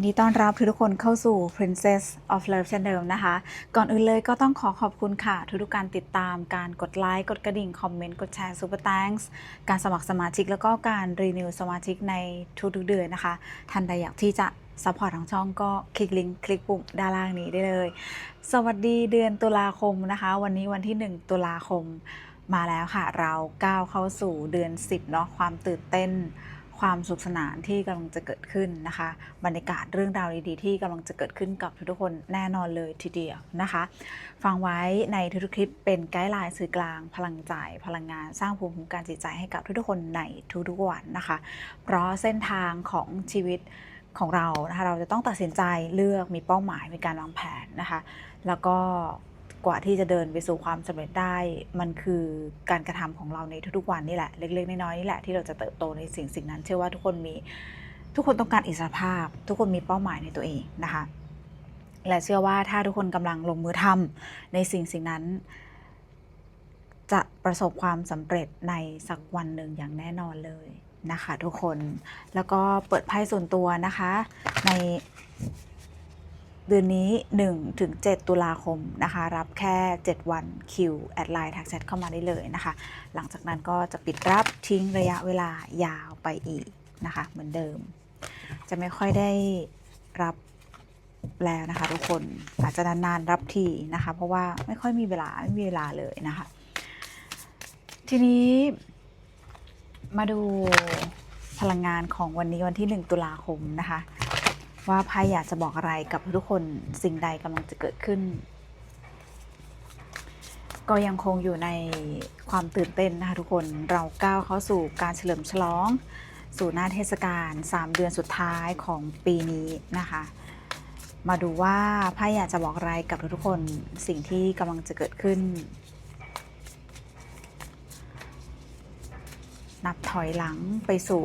ยินดีต้อนรับทุกคนเข้าสู่ Princess of Love เช่นเดิมนะคะ ก่อนอื่นเลยก็ต้องขอขอบคุณค่ะ ทุกๆการติดตามการกดไลค์ กดกระดิ่ง คอมเมนต์ กดแชร์ Super Thanks การสมัครสมาชิกแล้วก็การรีนิวสมาชิกในทุกๆเดือนนะคะท่านใดอยากที่จะซัพพอร์ตทางช่องก็คลิกลิงก์คลิกปุ่มด้านล่างนี้ได้เลย สวัสดีเดือนตุลาคมนะคะ วันนี้วันที่ 1 ตุลาคมมาแล้วค่ะ เราก้าวเข้าสู่เดือน 10เนาะความตื่นเต้น ความสุขสนานที่กำลังจะเกิดขึ้นนะคะ บรรยากาศเรื่องราวดีๆที่กำลังจะเกิดขึ้นกับทุกๆคนแน่นอนเลยทีเดียวนะคะ ฟังไว้ในทุกๆคลิปเป็นไกด์ไลน์สื่อกลาง พลังใจพลังงานสร้างภูมิคุ้มกันจิตใจให้กับทุกๆคนในทุกๆวันนะคะ เพราะเส้นทางของชีวิตของเรานะคะเราจะต้องตัดสินใจเลือกมีเป้าหมายมีการวางแผนนะคะ แล้วก็ กว่าที่จะเดินไปสู่ความสำเร็จได้ มันคือการกระทำของเราในทุกๆวันนี่แหละ เล็กๆน้อยๆนี่แหละที่เราจะเติบโตในสิ่งสิ่งนั้น เชื่อว่าทุกคนมีทุกคนต้องการอิสรภาพ ทุกคนมีเป้าหมายในตัวเองนะคะ และเชื่อว่าถ้าทุกคนกำลังลงมือทำในสิ่งสิ่งนั้น จะประสบความสำเร็จในสักวันหนึ่งอย่างแน่นอนเลยนะคะ ทุกคนแล้วก็เปิดไพ่ส่วนตัวนะคะใน เดือนนี้1ถึง7ตุลาคมนะคะ รับแค่ 7 วันคิวแอดไลน์ทักแชทเข้ามาได้เลยนะคะ หลังจากนั้นก็จะปิดรับทิ้งระยะเวลายาวไปอีกนะคะ เหมือนเดิม จะไม่ค่อยได้รับแล้วนะคะ ทุกคนอาจจะนานๆรับทีนะคะ เพราะว่าไม่ค่อยมีเวลาไม่มีเวลาเลยนะคะ ทีนี้มาดูพลังงานของวันนี้วันที่ 1 ตุลาคมนะคะ ว่าไพ่อยากจะบอกอะไรกับทุกคนสิ่งใดกำลังจะเกิดขึ้น ก็ยังคงอยู่ในความตื่นเต้นนะคะทุกคนเราก้าวเข้าสู่การเฉลิมฉลอง สู่หน้าเทศกาล3 เดือนสุดท้ายของปีนี้นะคะ มาดูว่าไพ่อยากจะบอกอะไรกับทุกคนสิ่งที่กำลังจะเกิดขึ้น นับถอยหลังไปสู่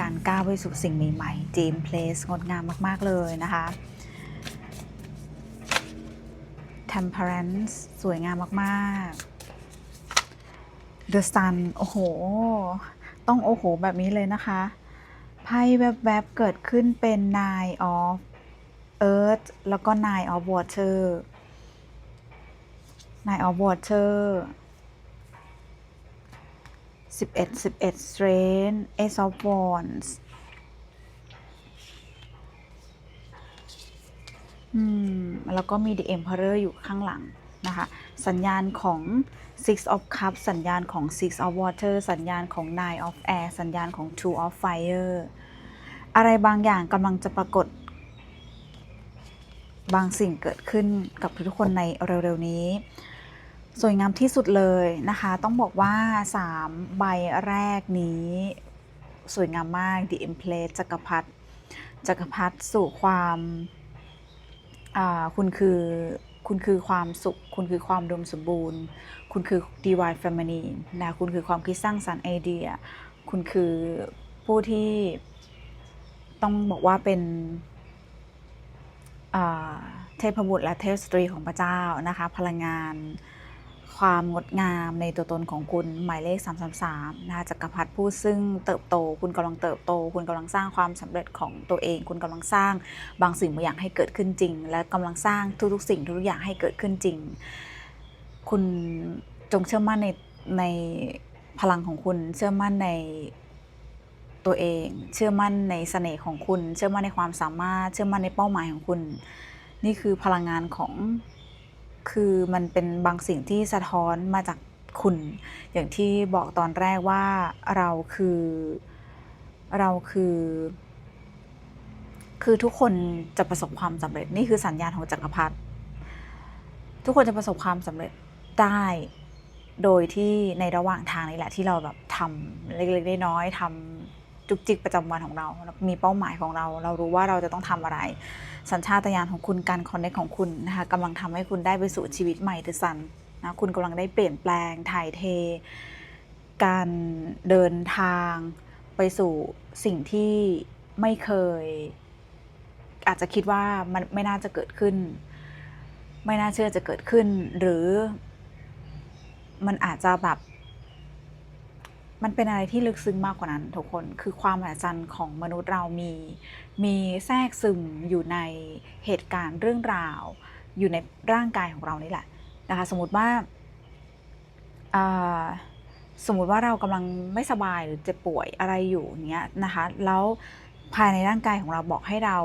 การก้าวไปสู่สิ่งใหม่ๆ Dream Place งดงามมาก ๆ เลยนะคะ Temperance สวยงามมาก ๆ The Sun โอ้โห ต้องโอ้โห แบบนี้เลยนะคะ ไพ่แวบๆ เกิดขึ้นเป็น Nine of Earth แล้วก็ Nine of Water Nine of Water 11 11 Strength Ace of Wands อืม แล้วก็มี The Emperor อยู่ข้างหลังนะคะ สัญญาณของ Six of Cups สัญญาณของ Six of Water สัญญาณของ Nine of Air สัญญาณของ Two of Fire อะไรบางอย่างกำลังจะปรากฏ บางสิ่งเกิดขึ้นกับทุกคนในเร็วๆนี้ สวยงามที่สุดเลยนะคะ ต้องบอกว่า 3 ใบแรกนี้สวยงามมาก The Empress จักรพรรดิจักรพรรดิสู่ความคุณคือคุณคือความสุข คุณคือความดมสมบูรณ์ คุณคือ Divine Feminine นะคุณคือความคิดสร้างสรรค์ไอเดีย คุณคือผู้ที่ต้องบอกว่าเป็นเทพบุตรและเทพสตรีของพระเจ้านะคะ พลังงาน ความงดงามในตัวตนของคุณหมายเลข 333นะคะจักรพรรดิผู้ซึ่งเติบโต คุณกำลังเติบโต คุณกำลังสร้างความสำเร็จของตัวเอง คุณกำลังสร้างบางสิ่งบางอย่างให้เกิดขึ้นจริง และกำลังสร้างทุกๆ สิ่งทุกๆอย่างให้เกิดขึ้นจริง คุณจงเชื่อมั่นในในพลังของคุณเชื่อมั่นในตัวเอง เชื่อมั่นในเสน่ห์ของคุณ เชื่อมั่นในความสามารถ เชื่อมั่นในเป้าหมายของคุณ นี่คือพลังงานของ คือมันเป็นบางสิ่งที่สะท้อนมาจากคุณ อย่างที่บอกตอนแรกว่าเราคือเราคือ คือทุกคนจะประสบความสำเร็จนี่คือสัญญาณของจักรพรรดิทุกคนจะประสบความสำเร็จได้โดยที่ในระหว่างทางนี่แหละที่เราแบบทำเล็กๆน้อยๆทำ จุกจิกประจำวันของเรา มีเป้าหมายของเรา เรารู้ว่าเราจะต้องทำอะไร สัญชาตญาณของคุณการคอนเนคของคุณนะคะกำลังทำให้คุณได้ไปสู่ชีวิตใหม่ทสันนะคุณกำลังได้เปลี่ยนแปลงถ่ายเท การเดินทางไปสู่สิ่งที่ไม่เคย อาจจะคิดว่ามันไม่น่าจะเกิดขึ้น ไม่น่าเชื่อจะเกิดขึ้น หรือมันอาจจะแบบ มันเป็นอะไรที่ลึกซึ้งมากกว่านั้นทุกคน คือความมหัศจรรย์ของมนุษย์เรามี มีแทรกซึมอยู่ในเหตุการณ์เรื่องราว อยู่ในร่างกายของเรานี่แหละนะคะ สมมติว่าอ่าสมมติว่าเรากำลังไม่สบายหรือเจ็บป่วยอะไรอยู่เนี้ยนะคะ แล้วภายในร่างกายของเราบอกให้เรา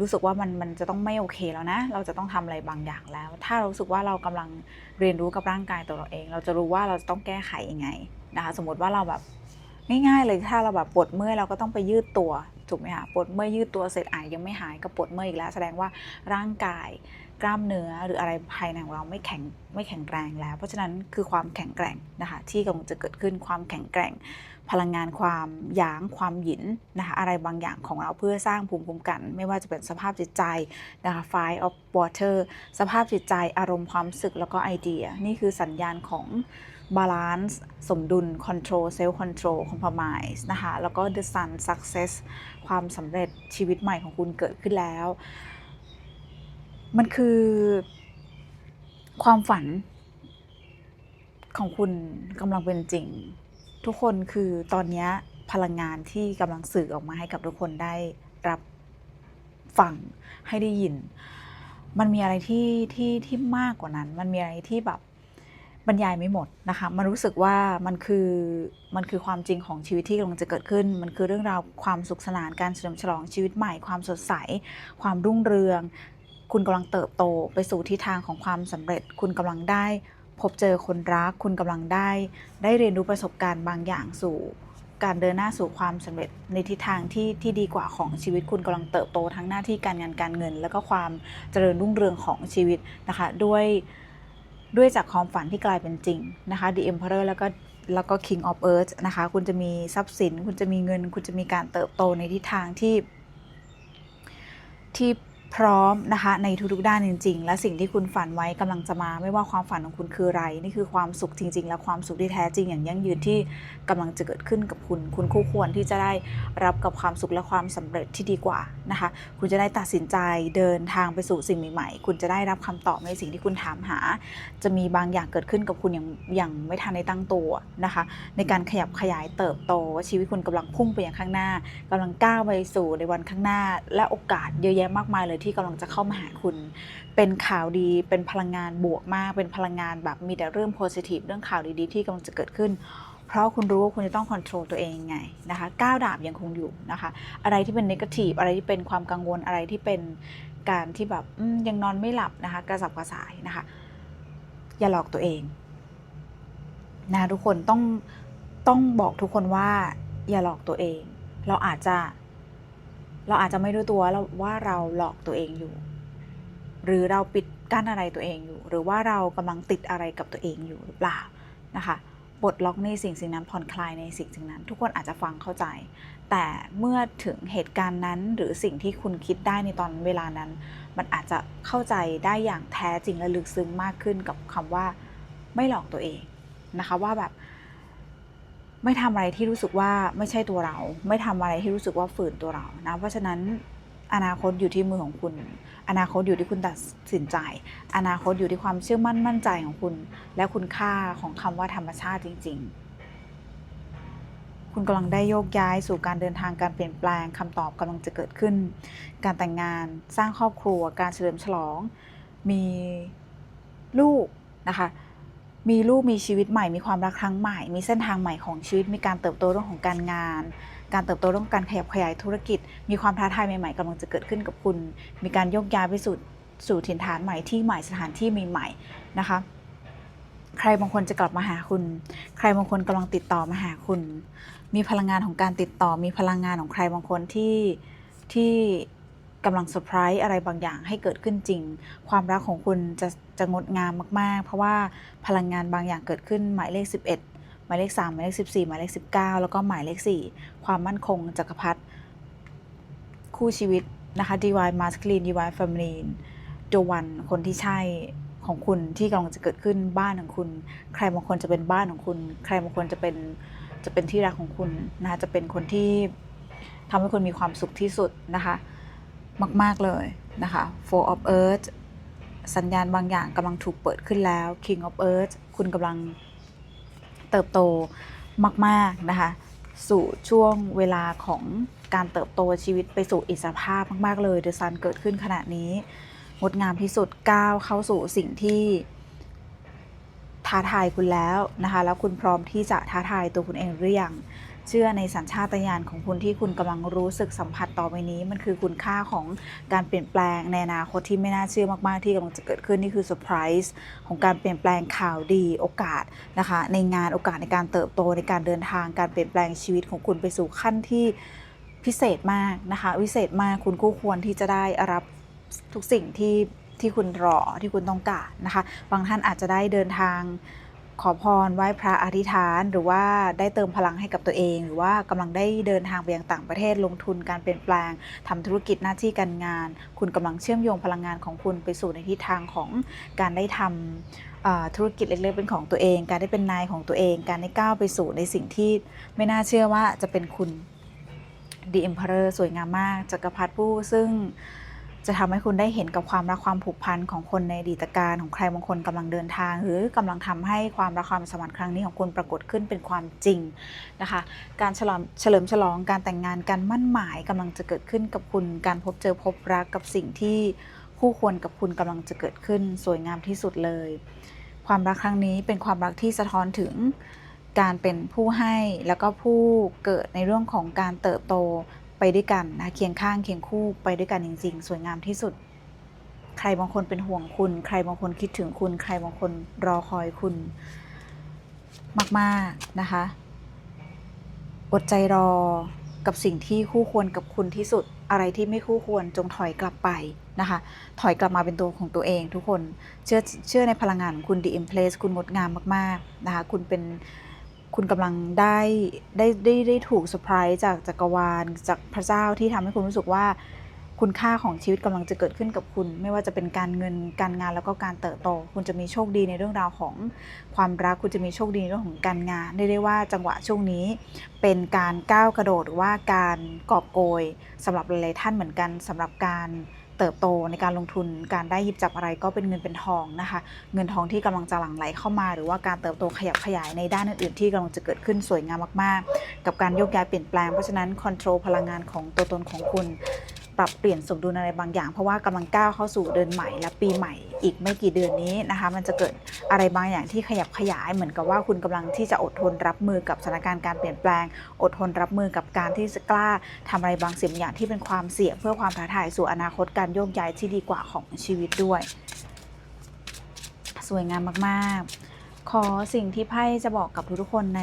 รู้สึกว่ามันมันจะต้องไม่โอเคแล้วนะ เราจะต้องทำอะไรบางอย่างแล้ว ถ้าเรารู้สึกว่าเรากำลังเรียนรู้กับร่างกายตัวเราเอง เราจะรู้ว่าเราจะต้องแก้ไขยังไงนะคะ สมมติว่าเราแบบง่ายๆเลยถ้าเราแบบปวดเมื่อยเราก็ต้องไปยืดตัวถูกไหมคะปวดเมื่อยยืดตัวเสร็จอะยังไม่หายก็ปวดเมื่อยอีกแล้ว แสดงว่าร่างกายกล้ามเนื้อหรืออะไรภายในของเราไม่แข็งไม่แข็งแรงแล้ว เพราะฉะนั้นคือความแข็งแกร่งนะคะที่กำลังจะเกิดขึ้นความแข็งแกร่ง พลังงานความหยางความหยินนะคะอะไรบางอย่างของเราเพื่อสร้างภูมิคุ้มกัน ไม่ว่าจะเป็นสภาพจิตใจนะคะ fire of water สภาพจิตใจอารมณ์ความรู้สึกแล้วก็ไอเดีย นี่คือสัญญาณของ balance สมดุล control self control compromise นะคะ แล้วก็ the sun success ความสำเร็จชีวิตใหม่ของคุณเกิดขึ้นแล้ว มันคือความฝันของคุณกำลังเป็นจริง ทุกคนคือตอนนี้พลังงานที่กำลังสื่อออกมาให้กับทุกคนได้รับฟังให้ได้ยิน มันมีอะไรที่ที่ที่มากกว่านั้น มันมีอะไรที่แบบบรรยายไม่หมดนะคะ มันรู้สึกว่ามันคือมันคือความจริงของชีวิตที่กำลังจะเกิดขึ้น มันคือเรื่องราวความสุขสนานการเฉลิมฉลองชีวิตใหม่ความสดใส ความรุ่งเรือง คุณกำลังเติบโตไปสู่ทิศทางของความสำเร็จ คุณกำลังได้ พบเจอคนรักคุณกำลังได้ ได้เรียนรู้ประสบการณ์บางอย่างสู่การเดินหน้าสู่ความสำเร็จในทิศทางที่ที่ดีกว่าของชีวิตคุณกำลังเติบโตทั้งหน้าที่การงานการเงิน แล้วก็ความเจริญรุ่งเรืองของชีวิตนะคะด้วยด้วยจากความฝันที่กลายเป็นจริงนะคะ The Emperor แล้วก็แล้วก็ King of Earth นะคะ คุณจะมีทรัพย์สิน คุณจะมีเงิน คุณจะมีการเติบโตในทิศทางที่ที่ พร้อมนะคะในทุกๆด้านจริง ๆ และสิ่งที่คุณฝันไว้กำลังจะมา ไม่ว่าความฝันของคุณคืออะไร นี่คือความสุขจริง ๆ และความสุขที่แท้จริงอย่างยั่งยืนที่กำลังจะเกิดขึ้นกับคุณ คุณคู่ควรที่จะได้รับกับความสุขและความสำเร็จที่ดีกว่านะคะ คุณจะได้ตัดสินใจเดินทางไปสู่สิ่งใหม่ๆ คุณจะได้รับคำตอบในสิ่งที่คุณถามหา จะมีบางอย่างเกิดขึ้นกับคุณอย่างอย่างไม่ทันในตั้งตัวนะคะ ในการขยับขยายเติบโตชีวิตคุณกำลังพุ่งไปอย่างข้างหน้ากำลังก้าวไปสู่ในวันข้างหน้า และโอกาสเยอะแยะมากมายเลยที่กำลังจะเข้ามาหาคุณ เป็นข่าวดีเป็นพลังงานบวกมาก เป็นพลังงานแบบมีแต่เรื่องโพสิทีฟเรื่องข่าวดีๆที่กำลังจะเกิดขึ้น เพราะคุณรู้ว่าคุณจะต้องควบคุมตัวเองยังไงนะคะก้าวดาบยังคงอยู่นะคะอะไรที่เป็นนกาทีฟอะไรที่เป็นความกังวลอะไรที่เป็นการที่แบบยังนอนไม่หลับนะคะกระสับกระส่ายนะคะ อย่าหลอกตัวเองนะทุกคนต้องต้องบอกทุกคนว่าอย่าหลอกตัวเอง เราอาจจะ เราอาจจะไม่รู้ตัวแล้วว่าเราหลอกตัวเองอยู่ หรือเราปิดกั้นอะไรตัวเองอยู่ หรือว่าเรากำลังติดอะไรกับตัวเองอยู่หรือเปล่านะคะปลดล็อกในสิ่งสิ่งนั้นผ่อนคลายในสิ่งสิ่งนั้น ทุกคนอาจจะฟังเข้าใจ แต่เมื่อถึงเหตุการณ์นั้นหรือสิ่งที่คุณคิดได้ในตอนเวลานั้น มันอาจจะเข้าใจได้อย่างแท้จริงและลึกซึ้งมากขึ้นกับคำว่าไม่หลอกตัวเองนะคะว่าแบบ ไม่ทำอะไรที่รู้สึกว่าไม่ใช่ตัวเรา ไม่ทำอะไรที่รู้สึกว่าฝืนตัวเรานะเพราะฉะนั้นอนาคตอยู่ที่มือของคุณ อนาคตอยู่ที่คุณตัดสินใจ อนาคตอยู่ที่ความเชื่อมั่นมั่นใจของคุณ และคุณค่าของคำว่าธรรมชาติจริง ๆ คุณกำลังได้โยกย้ายสู่การเดินทางการเปลี่ยนแปลงคำตอบกำลังจะเกิดขึ้น การแต่งงานสร้างครอบครัว การเฉลิมฉลอง มีลูกนะคะ มีลูกมีชีวิตใหม่มีความรักครั้งใหม่ มีเส้นทางใหม่ของชีวิต มีการเติบโตเรื่องของการงาน การเติบโตเรื่องการขยับขยายธุรกิจ มีความท้าทายใหม่ๆกำลังจะเกิดขึ้นกับคุณ มีการโยกย้ายไปสู่สู่ถิ่นฐานใหม่ที่ใหม่สถานที่ใหม่ๆนะคะ ใครบางคนจะกลับมาหาคุณ ใครบางคนกำลังติดต่อมาหาคุณ มีพลังงานของการติดต่อ มีพลังงานของใครบางคนที่ที่ กำลังเซอร์ไพรส์อะไรบางอย่างให้เกิดขึ้นจริง ความรักของคุณจะจะงดงามมาก ๆ เพราะว่าพลังงานบางอย่างเกิดขึ้นหมายเลข 11 หมายเลข 3 หมายเลข 14 หมายเลข 19 แล้วก็หมายเลข 4 ความมั่นคงจักรพรรดิคู่ชีวิตนะคะ DY masculine DY feminine ตัววันคนที่ใช่ของคุณที่กำลังจะเกิดขึ้นบ้านของคุณ ใครบางคนจะเป็นบ้านของคุณ ใครบางคนจะเป็นจะเป็นที่รักของคุณนะคะจะเป็นคนที่ทำให้คุณมีความสุขที่สุดนะคะ มาก ๆ เลยนะคะ Four of Earth สัญญาณบางอย่างกำลังถูกเปิดขึ้นแล้ว King of Earth คุณกำลังเติบโตมาก ๆ นะคะ สู่ช่วงเวลาของการเติบโตชีวิตไปสู่อิสรภาพมาก ๆ เลยเดอะซันเกิดขึ้นขณะนี้งดงามที่สุดก้าวเข้าสู่สิ่งที่ท้าทายคุณแล้วนะคะ แล้วคุณพร้อมที่จะท้าทายตัวคุณเองหรือยัง เชื่อในสัญชาตญาณของคุณที่คุณกำลังรู้สึกสัมผัสต่อไปนี้ มันคือคุณค่าของการเปลี่ยนแปลงในอนาคตที่ไม่น่าเชื่อมาก ๆ ที่กำลังจะเกิดขึ้นนี่คือเซอร์ไพรส์ของการเปลี่ยนแปลงข่าวดีโอกาสนะคะ ในงานโอกาสในการเติบโตในการเดินทางการเปลี่ยนแปลงชีวิตของคุณไปสู่ขั้นที่พิเศษมากนะคะวิเศษมากคุณคู่ควรที่จะได้รับทุกสิ่งที่ที่คุณรอที่คุณต้องการนะคะ บางท่านอาจจะได้เดินทาง ขอพรไหว้พระอธิษฐาน หรือว่าได้เติมพลังให้กับตัวเอง หรือว่ากำลังได้เดินทางไปยังต่างประเทศลงทุนการเปลี่ยนแปลงทำธุรกิจหน้าที่การงาน คุณกำลังเชื่อมโยงพลังงานของคุณไปสู่ในทิศทางของการได้ทำเอ่อธุรกิจเล็กๆเป็นของตัวเอง การได้เป็นนายของตัวเอง การได้ก้าวไปสู่ในสิ่งที่ไม่น่าเชื่อว่าจะเป็นคุณ The Emperor สวยงามมากจักรพรรดิผู้ซึ่ง จะทำให้คุณได้เห็นกับความรักความผูกพันของคนในอดีตการของใครบางคนกำลังเดินทาง หรือกำลังทำให้ความรักความสมพันธ์ครั้งนี้ของคุณปรากฏขึ้นเป็นความจริงนะคะการฉลองเฉลิมฉลองการแต่งงานการมั่นหมายกำลังจะเกิดขึ้นกับคุณการพบเจอพบรักกับสิ่งที่คู่ควรกับคุณกำลังจะเกิดขึ้นสวยงามที่สุดเลย ความรักครั้งนี้เป็นความรักที่สะท้อนถึงการเป็นผู้ให้แล้วก็ผู้เกิดในเรื่องของการเติบโต ไปด้วยกันนะเคียงข้างเคียงคู่ไปด้วยกันจริง ๆ สวยงามที่สุด ใครบางคนเป็นห่วงคุณ ใครบางคนคิดถึงคุณ ใครบางคนรอคอยคุณ มากๆนะคะ อดใจรอกับสิ่งที่คู่ควรกับคุณที่สุดอะไรที่ไม่คู่ควรจงถอยกลับไปนะคะ ถอยกลับมาเป็นตัวของตัวเองทุกคน เชื่อเชื่อในพลังงานของคุณ The Empress คุณงดงามมาก ๆ นะคะ คุณเป็น คุณกำลังได้ได้ได้ได้ถูกเซอร์ไพรส์จากจักรวาลจากพระเจ้าที่ทำให้คุณรู้สึกว่าคุณค่าของชีวิตกำลังจะเกิดขึ้นกับคุณ ไม่ว่าจะเป็นการเงินการงานแล้วก็การเติบโต คุณจะมีโชคดีในเรื่องราวของความรัก คุณจะมีโชคดีในเรื่องของการงานได้ได้ว่าจังหวะช่วงนี้ เป็นการก้าวกระโดดหรือว่าการกอบโกยสำหรับหลายๆท่านเหมือนกันสำหรับการ เติบโตในการลงทุนการได้หยิบจับอะไรก็เป็นเงินเป็นทองนะคะ เงินทองที่กำลังจะหลั่งไหลเข้ามา หรือว่าการเติบโตขยับขยายในด้านอื่นๆ ที่กำลังจะเกิดขึ้นสวยงามมาก ๆ กับการโยกย้ายเปลี่ยนแปลงเพราะฉะนั้นคอนโทรลพลังงานของตัวตนของคุณ ปรับเปลี่ยนสมดุลอะไรบางอย่าง เพราะว่ากำลังก้าวเข้าสู่เดือนใหม่และปีใหม่อีกไม่กี่เดือนนี้นะคะมันจะเกิดอะไรบางอย่างที่ขยับขยายเหมือนกับว่าคุณกำลังที่จะอดทนรับมือกับสถานการณ์การเปลี่ยนแปลง อดทนรับมือกับการที่จะกล้าทำอะไรบางสิ่งบางอย่างที่เป็นความเสี่ยงเพื่อความท้าทายสู่อนาคตการโยกย้ายที่ดีกว่าของชีวิตด้วย สวยงามมากๆ ขอสิ่งที่ไพ่จะบอกกับทุกๆคนใน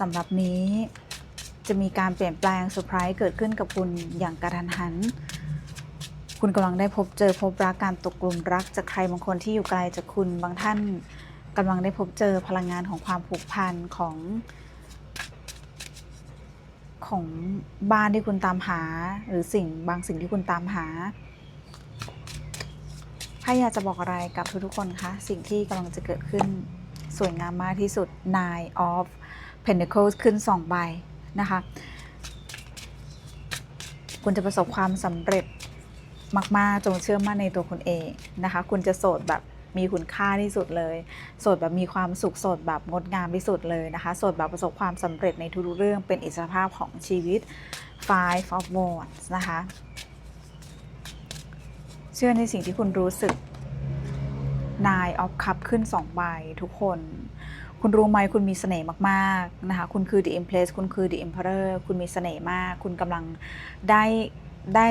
สำหรับนี้ จะมีการเปลี่ยนแปลงเซอร์ไพรส์เกิดขึ้นกับคุณอย่างกระทันหัน คุณกำลังได้พบเจอพบรักการตกกลุ่มรักจากใครบางคนที่อยู่ไกลจากคุณบางท่านกำลังได้พบเจอพลังงานของความผูกพันของ ของบ้านที่คุณตามหา หรือสิ่งบางสิ่งที่คุณตามหาไพ่อยากจะบอกอะไรกับทุกๆคนคะสิ่งที่กำลังจะเกิดขึ้นสวยงามมากที่สุด Nine of Pentacles ขึ้นสองใบ นะคะ คุณจะประสบความสำเร็จมาก ๆ จงเชื่อมั่นในตัวคุณเองนะคะ คุณจะโสดแบบมีคุณค่าที่สุดเลย โสดแบบมีความสุข โสดแบบงดงามที่สุดเลยนะคะ โสดแบบประสบความสำเร็จในทุกเรื่องเป็นอิสรภาพของชีวิต Five of Wands นะคะ เชื่อในสิ่งที่คุณรู้สึก Nine of Cup ขึ้นสองใบทุกคน คุณรู้ไหมคุณมีเสน่ห์มากๆนะคะคุณคือ The Empress คุณคือ The Emperor คุณมีเสน่ห์มาก คุณกำลังได้ได้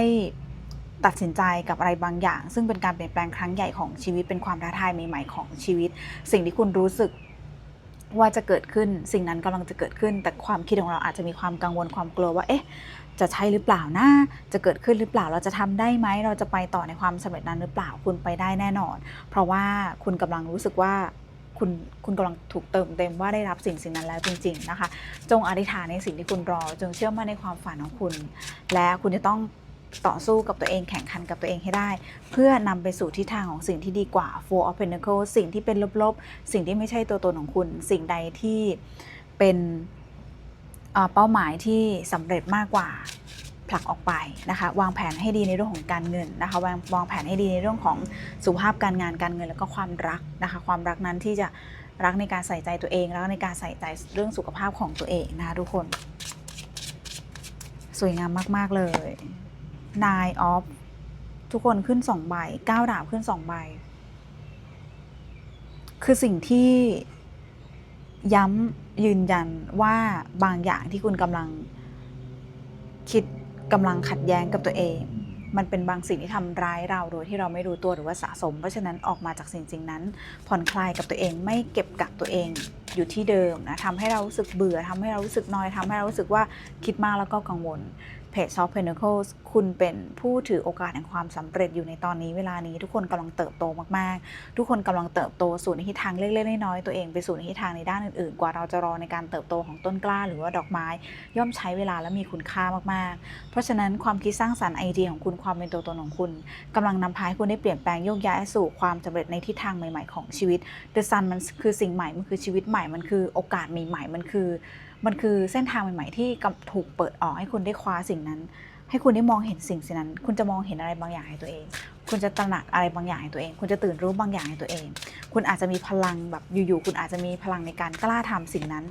ตัดสินใจกับอะไรบางอย่าง ซึ่งเป็นการเปลี่ยนแปลงครั้งใหญ่ของชีวิตเป็นความท้าทายใหม่ๆของชีวิต สิ่งที่คุณรู้สึกว่าจะเกิดขึ้นสิ่งนั้นกำลังจะเกิดขึ้น แต่ความคิดของเราอาจจะมีความกังวลความกลัวว่าเอ๊ะจะใช่หรือเปล่านะจะเกิดขึ้นหรือเปล่าเราจะทำได้ไหมเราจะไปต่อในความสำเร็จนั้นหรือเปล่าคุณไปได้แน่นอน เพราะว่าคุณกำลังรู้สึกว่า คุณคุณกำลังถูกเติมเต็มว่าได้รับสิ่งสิ่งนั้นแล้วจริง ๆนะคะ จงอธิษฐานในสิ่งที่คุณรอ จงเชื่อมั่นในความฝันของคุณ และคุณจะต้องต่อสู้กับตัวเองแข่งขันกับตัวเองให้ได้ เพื่อนำไปสู่ทิศทางของสิ่งที่ดีกว่า Four of Pentacles สิ่งที่เป็นลบๆ สิ่งที่ไม่ใช่ตัวตนของคุณ สิ่งใดที่เป็นเอ่อเป้าหมายที่สำเร็จมากกว่า ผลักออกไปนะคะวางแผนให้ดีในเรื่องของการเงินนะคะวางวางแผนให้ดีในเรื่องของสุขภาพการงานการเงิน แล้วก็ความรักนะคะความรักนั้นที่จะรักในการใส่ใจตัวเองรักในการใส่ใจเรื่องสุขภาพของตัวเองนะคะทุกคน สวยงามมาก ๆ เลย nine of ทุกคนขึ้นสองใบเก้าดาบขึ้นสองใบ คือสิ่งที่ย้ำยืนยันว่าบางอย่างที่คุณกำลังคิด กำลังขัดแย้งกับตัวเอง มันเป็นบางสิ่งที่ทำร้ายเราโดยที่เราไม่รู้ตัวหรือว่าสะสม เพราะฉะนั้นออกมาจากสิ่งสิ่งนั้น ผ่อนคลายกับตัวเองไม่เก็บกักตัวเองอยู่ที่เดิมนะทำให้เรารู้สึกเบื่อทำให้เรารู้สึกนอยทำให้เรารู้สึกว่าคิดมากแล้วก็กังวล Page of Pentacles คุณเป็นผู้ถือโอกาสแห่งความสำเร็จอยู่ในตอนนี้เวลานี้ทุกคนกำลังเติบโตมากๆ ทุกคนกำลังเติบโตสู่ในทิศทางเล็กๆน้อยๆตัวเองไปสู่ในทิศทางในด้านอื่นๆ กว่าเราจะรอในการเติบโตของต้นกล้า หรือว่าดอกไม้ ย่อมใช้เวลาและมีคุณค่ามากๆ เพราะฉะนั้นความคิดสร้างสรรค์ไอเดียของคุณความเป็นตัวตนของคุณกำลังนำพาให้คุณได้เปลี่ยนแปลงโยกย้ายสู่ความสำเร็จในทิศทางใหม่ ๆของชีวิต The Sun มันคือสิ่งใหม่มันคือชีวิตใหม่มันคือโอกาสใหม่ๆมันคือ มันคือเส้นทางใหม่ๆที่กำถูกเปิดออกให้คุณได้คว้าสิ่งนั้น ให้คุณได้มองเห็นสิ่งสิ่งนั้น คุณจะมองเห็นอะไรบางอย่างในตัวเอง คุณจะตระหนักอะไรบางอย่างในตัวเอง คุณจะตื่นรู้บางอย่างในตัวเอง คุณอาจจะมีพลังแบบอยู่ๆคุณอาจจะมีพลังในการกล้าทำสิ่งนั้น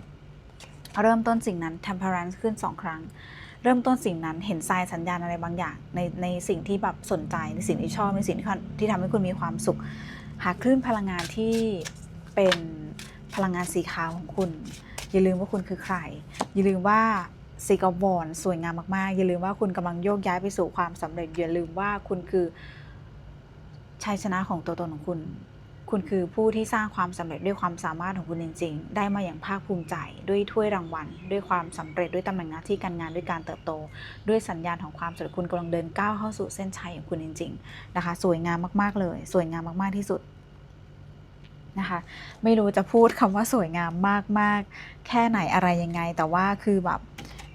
เริ่มต้นสิ่งนั้น temperance ขึ้นสองครั้ง เริ่มต้นสิ่งนั้นเห็นทรายสัญญาณอะไรบางอย่าง ในในสิ่งที่แบบสนใจในสิ่งที่ชอบในสิ่งที่ที่ทำให้คุณมีความสุข หาคลื่นพลังงานที่เป็นพลังงานสีขาวของคุณ อย่าลืมว่าคุณคือใคร อย่าลืมว่าซีกอบอนสวยงามมากๆ อย่าลืมว่าคุณกำลังโยกย้ายไปสู่ความสำเร็จ อย่าลืมว่าคุณคือชัยชนะของตัวตนของคุณ คุณคือผู้ที่สร้างความสำเร็จด้วยความสามารถของคุณจริง ๆ ได้มาอย่างภาคภูมิใจ ด้วยถ้วยรางวัล ด้วยความสำเร็จ ด้วยตำแหน่งหน้าที่การงาน ด้วยการเติบโต ด้วยสัญญาณของความสำเร็จ คุณกำลังเดินก้าวเข้าสู่เส้นชัยของคุณจริง ๆ นะคะ สวยงามมากๆเลย สวยงามมากๆที่สุด นะคะ ไม่รู้จะพูดคำว่าสวยงามมากๆ แค่ไหนอะไรยังไง แต่ว่าคือแบบ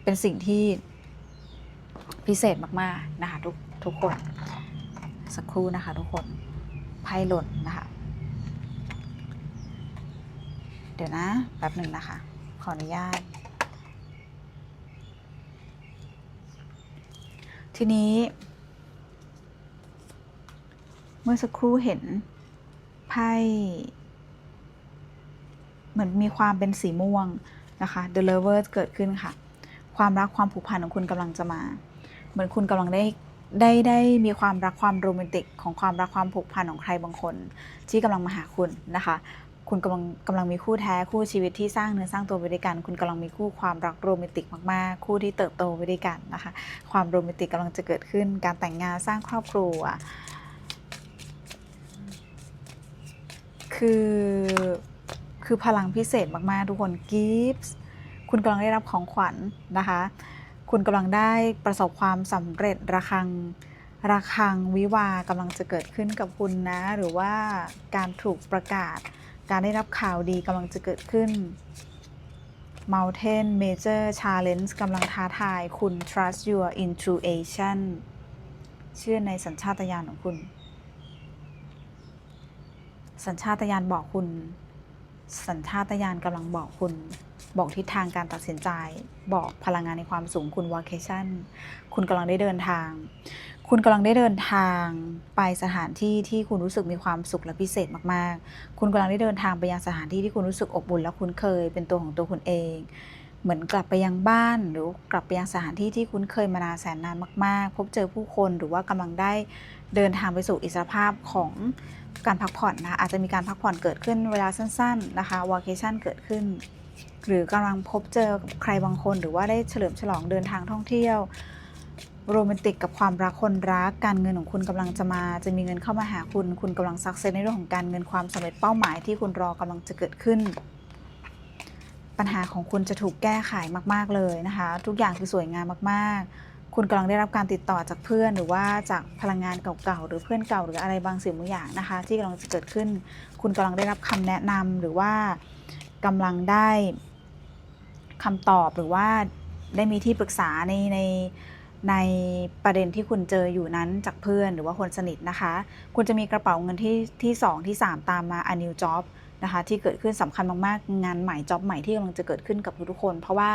เป็นสิ่งที่พิเศษมากๆนะคะทุกทุกคน สักครู่นะคะทุกคนไพ่หล่นนะคะ เดี๋ยวนะแป๊บหนึ่งนะคะ ขออนุญาต ทีนี้ เมื่อสักครู่เห็นไพ่ เหมือนมีความเป็นสีม่วงนะคะ The Lovers เกิดขึ้นค่ะ ความรักความผูกพันของคุณกำลังจะมา เหมือนคุณกำลังได้ได้ได้มีความรักความโรแมนติกของความรักความผูกพันของใครบางคน ที่กำลังมาหาคุณนะคะ คุณกำลังกำลังมีคู่แท้คู่ชีวิตที่สร้างเนื้อสร้างตัวไปด้วยกัน คุณกำลังมีคู่ความรักโรแมนติกมากๆ คู่ที่เติบโตไปด้วยกันนะคะ ความโรแมนติกกำลังจะเกิดขึ้น การแต่งงานสร้างครอบครัว คือ คือพลังพิเศษมากๆ ทุกคนกิฟต์คุณกำลังได้รับของขวัญนะคะ คุณกำลังได้ประสบความสำเร็จระคังระคังวิวากำลังจะเกิดขึ้นกับคุณนะ หรือว่าการถูกประกาศ การได้รับข่าวดีกำลังจะเกิดขึ้น Mountain Major Challenge กำลังท้าทายคุณ Trust Your Intuition เชื่อในสัญชาตญาณของคุณ สัญชาตญาณบอกคุณ สัญชาตญาณกำลังบอกคุณ บอกทิศทางการตัดสินใจ บอกพลังงานในความสูงคุณ vacation คุณกำลังได้เดินทาง คุณกำลังได้เดินทางไปสถานที่ที่คุณรู้สึกมีความสุขและพิเศษมากๆ คุณกำลังได้เดินทางไปยังสถานที่ที่คุณรู้สึกอบอุ่นและคุ้นเคยเป็นตัวของตัวคุณเอง เหมือนกลับไปยังบ้านหรือกลับไปยังสถานที่ที่คุ้นเคยมานานแสนนานมาก ๆ พบเจอผู้คนหรือว่ากำลังได้เดินทางไปสู่อิสรภาพของ การพักผ่อนนะคะอาจจะมีการพักผ่อนเกิดขึ้นเวลาสั้นๆนะคะ vacation เกิดขึ้น หรือกำลังพบเจอใครบางคน หรือว่าได้เฉลิมฉลองเดินทางท่องเที่ยวโรแมนติกกับความรักคนรักการเงินของคุณกำลังจะมา จะมีเงินเข้ามาหาคุณ คุณกำลังสักเซสในเรื่องของการเงินความสำเร็จเป้าหมายที่คุณรอกำลังจะเกิดขึ้น ปัญหาของคุณจะถูกแก้ไขมาก ๆเลยนะคะ ทุกอย่างคือสวยงามมาก ๆ คุณกำลังได้รับการติดต่อจากเพื่อนหรือว่าจากพลังงานเก่าๆหรือเพื่อนเก่าหรืออะไรบางสิ่งบางอย่างนะคะ ที่กำลังจะเกิดขึ้น คุณกำลังได้รับคำแนะนำหรือว่ากำลังได้คำตอบหรือว่าได้มีที่ปรึกษาในในในประเด็นที่คุณเจออยู่นั้นจากเพื่อนหรือว่าคนสนิทนะคะ คุณจะมีกระเป๋าเงินที่ที่สองที่สามตามมา a new job นะคะที่เกิดขึ้นสำคัญมากๆ งานใหม่จ็อบใหม่ที่กำลังจะเกิดขึ้นกับทุกๆคน เพราะว่า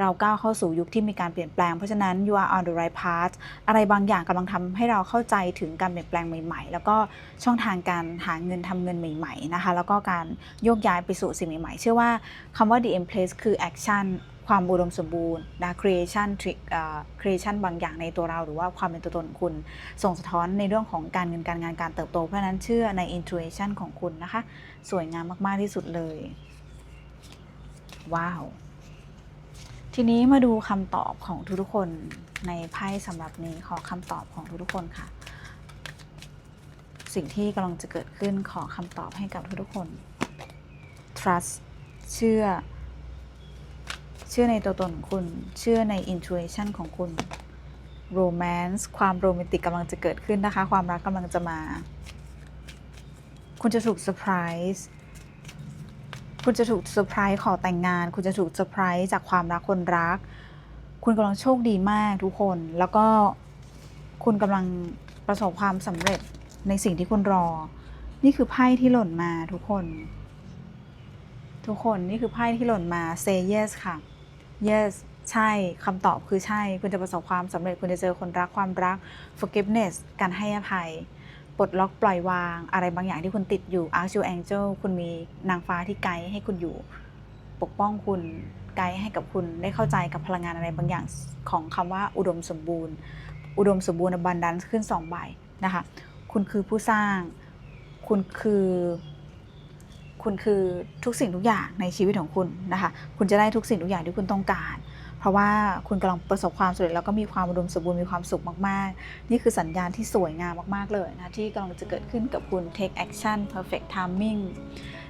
เราก้าวเข้าสู่ยุคที่มีการเปลี่ยนแปลง เพราะฉะนั้น you are on the right path อะไรบางอย่างกำลังทำให้เราเข้าใจถึงการเปลี่ยนแปลงใหม่ ๆ แล้วก็ช่องทางการหาเงินทำเงินใหม่ ๆนะคะ แล้วก็การโยกย้ายไปสู่สิ่งใหม่ๆ เชื่อว่าคำว่า the end place คือ action ความอุดมสมบูรณ์นะ creation trick เอ่อ creation บางอย่างในตัวเรา หรือว่าความเป็นตัวตนของคุณ ส่งสะท้อนในเรื่องของการเงินการงานการเติบโต เพราะนั้นเชื่อใน intuition ของคุณนะคะ สวยงามมากๆที่สุดเลย ว้าว ทีนี้มาดูคำตอบของทุกๆคนในไพ่สำหรับนี้ขอคำตอบของทุกๆคนค่ะ สิ่งที่กำลังจะเกิดขึ้นขอคำตอบให้กับทุกๆคน trust เชื่อ ชื่อในตัวตนของคุณ เชื่อใน intuition ของคุณ romance ความโรแมนติกกำลังจะเกิดขึ้นนะคะ ความรักกำลังจะมา คุณจะถูกเซอร์ไพรส์คุณจะถูกเซอร์ไพรส์ขอแต่งงาน คุณจะถูกเซอร์ไพรส์จากความรักคนรัก คุณกำลังโชคดีมากทุกคน แล้วก็คุณกำลังประสบความสำเร็จในสิ่งที่คุณรอ นี่คือไพ่ที่หล่นมาทุกคน ทุกคนนี่คือไพ่ที่หล่นมา say yes ค่ะ yes ใช่คำตอบคือใช่ คุณจะประสบความสำเร็จ คุณจะเจอคนรักความรัก forgiveness การให้อภัย ปลดล็อกปล่อยวาง อะไรบางอย่างที่คุณติดอยู่ archangel angel คุณมีนางฟ้าที่ไกด์ให้คุณอยู่ ปกป้องคุณไกด์ให้กับคุณได้เข้าใจกับพลังงานอะไรบางอย่างของคำว่าอุดมสมบูรณ์ อุดมสมบูรณ์ abundance ขึ้นสองใบนะคะ คุณคือผู้สร้าง คุณคือ คุณคือทุกสิ่งทุกอย่างในชีวิตของคุณนะคะ คุณจะได้ทุกสิ่งทุกอย่างที่คุณต้องการ เพราะว่าคุณกำลังประสบความสำเร็จแล้วก็มีความอุดมสมบูรณ์มีความสุขมาก ๆ นี่คือสัญญาณที่สวยงามมาก ๆ เลยนะที่กำลังจะเกิดขึ้นกับคุณ take action perfect timing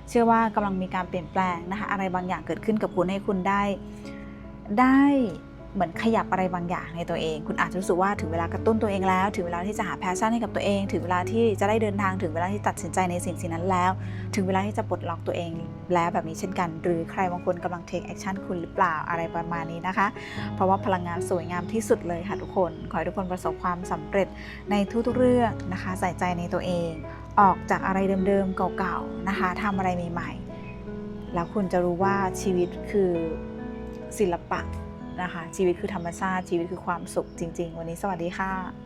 เชื่อว่ากำลังมีการเปลี่ยนแปลงนะคะอะไรบางอย่างเกิดขึ้นกับคุณให้คุณได้ได้ เหมือนขยับอะไรบางอย่างในตัวเอง คุณอาจจะรู้สึกว่าถึงเวลากระตุ้นตัวเองแล้ว ถึงเวลาที่จะหาแพชชั่นให้กับตัวเอง ถึงเวลาที่จะได้เดินทาง ถึงเวลาที่ตัดสินใจในสิ่งสิ่งนั้นแล้ว ถึงเวลาที่จะปลดล็อกตัวเองแล้วแบบนี้เช่นกัน หรือใครบางคนกำลัง take action คุณหรือเปล่าอะไรประมาณนี้นะคะ เพราะว่าพลังงานสวยงามที่สุดเลยค่ะทุกคน ขอให้ทุกคนประสบความสำเร็จในทุกๆเรื่องนะคะ ใส่ใจในตัวเอง ออกจากอะไรเดิมๆเก่าๆนะคะทำอะไรใหม่ๆแล้วคุณจะรู้ว่าชีวิตคือศิลปะ นะคะ ชีวิตคือธรรมชาติชีวิตคือความสุขจริง ๆ วันนี้สวัสดีค่ะ